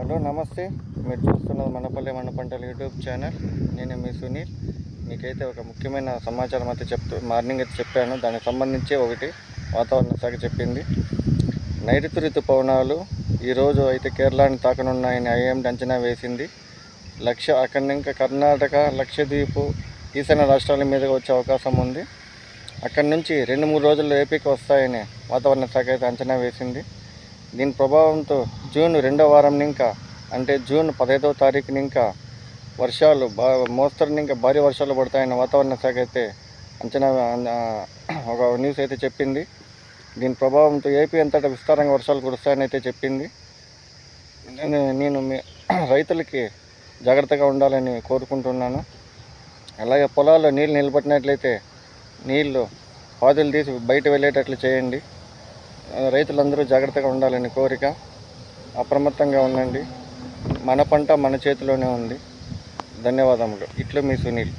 Hello నమస్తే. మీరు చూస్తున్నది మనపల్లి మన పంటల యూట్యూబ్ ఛానల్. నేను మీ సునీల్. మీకైతే ఒక ముఖ్యమైన సమాచారం అయితే చెప్తూ మార్నింగ్ అయితే చెప్పాను. దానికి సంబంధించి ఒకటి వాతావరణ శాఖ చెప్పింది. నైరుతి ఋతుపవనాలు ఈరోజు అయితే కేరళని తాకనున్నాయని ఐఎండి అంచనా వేసింది. లక్ష అక్కడి ఇంకా కర్ణాటక లక్షద్వీపు ఈశాన్య రాష్ట్రాల మీదుగా వచ్చే అవకాశం ఉంది. అక్కడి నుంచి రెండు మూడు రోజుల్లో ఏపీకి వస్తాయని వాతావరణ శాఖ అయితే అంచనా వేసింది. దీని ప్రభావంతో జూన్ రెండో వారం ఇంకా అంటే జూన్ పదహైదవ తారీఖున ఇంకా వర్షాలు బా మోస్తరుని ఇంకా భారీ వర్షాలు పడతాయని వాతావరణ శాఖ అయితే అంచనా ఒక న్యూస్ అయితే చెప్పింది. దీని ప్రభావంతో ఏపీ అంతటా విస్తారంగా వర్షాలు కురుస్తాయని అయితే చెప్పింది. నేను మీ రైతులకి జాగ్రత్తగా ఉండాలని కోరుకుంటున్నాను. అలాగే పొలాల్లో నీళ్ళు నిలబెట్టినట్లయితే నీళ్ళు పాదులు తీసి బయట వెళ్ళేటట్లు చేయండి. రైతులందరూ జాగ్రత్తగా ఉండాలని కోరిక అప్రమత్తంగా ఉండండి. మన పంట మన చేతిలోనే ఉంది. ధన్యవాదములు. ఇట్లు మీ సునీల్.